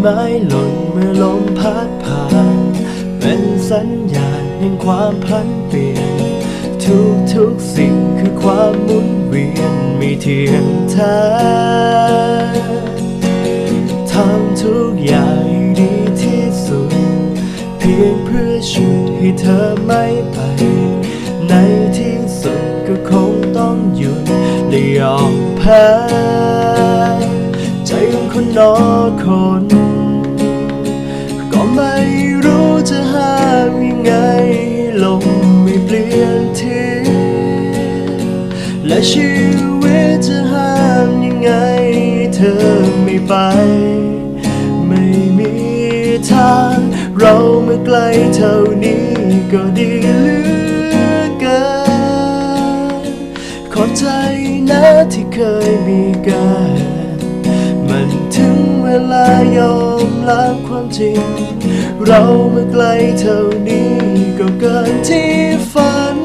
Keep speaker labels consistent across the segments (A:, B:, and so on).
A: ไม้หล่นเมื่อลมพัดผ่าน เป็นสัญญาณแห่งความพลันเปลี่ยน ทุกทุกสิ่งคือความหมุนเวียนมีเทียงแท้ทำทุกอย่างดีที่สุด เพียงเพื่อชุดให้เธอไม่ไป ในที่สุดก็คงต้องหยุดและยอมแพ้ นอคน ก็ไม่รู้จะห้ามยังไงให้ลมไม่เปลี่ยนทิศและชีวิตจะห้ามยังไง เธอไม่ไป ไม่มีทาง เราเมื่อไกลเท่านี้ก็ดีเหลือเกินขอบใจนะที่เคยมีกันายอมรับความจริง เรามื่อไกลเท่านี้ก็เกินที่ฝัน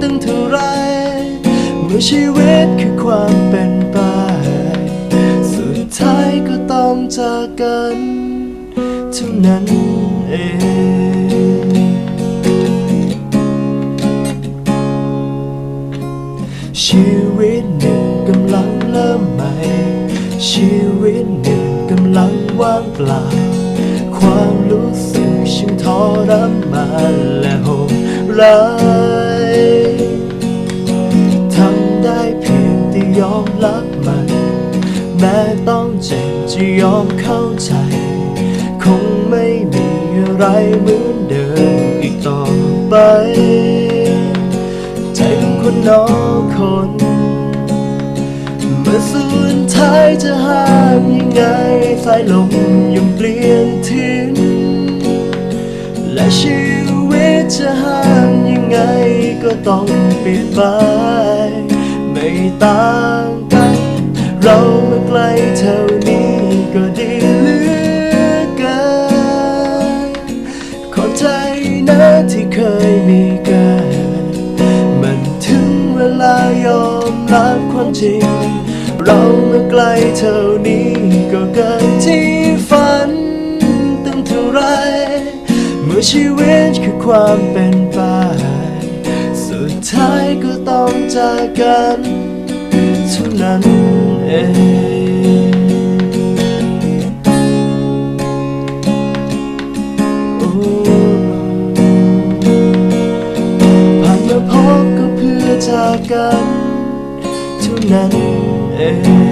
A: ตั้งเท่าไร เมื่อชีวิตคือความเป็นไป สุดท้ายก็ต้องจากกันเท่านั้นเองชีวิตหนึ่งกำลังเริ่มใหม่ ชีวิตหนึ่งกำลัง ว่างเปล่า ความรู้สึกช่างทรมานและโหดร้ายทำได้เพียงแต่ยอมรับมัน แม้ต้องเจ็บจะยอมเข้าใจ คงไม่มีอะไรเหมือนเดิมอีกต่อไป ใจของคนนอกคน เมื่อสุดท้ายจะหามยัง ไงสายลมยังเปลี่ยนทิศและชีวิตจะห้ามยังไงก็ต้องเปลี่ยนไปไม่ต่างกัน เราเมื่อไกลเท่านี้ก็ดีเหลือเกินขอใจนะที่เคยมีกันมันถึงเวลายอมรับความจริง เราเมื่อไกลเท่านี้ก็เกินที่ฝันตั้งเท่าไร เมื่อชีวิตคือความเป็นไป สุดท้ายก็ต้องจากกันเท่านั้นเองผ่านมาพบก็เพื่อจากกันเท่านั้น เอง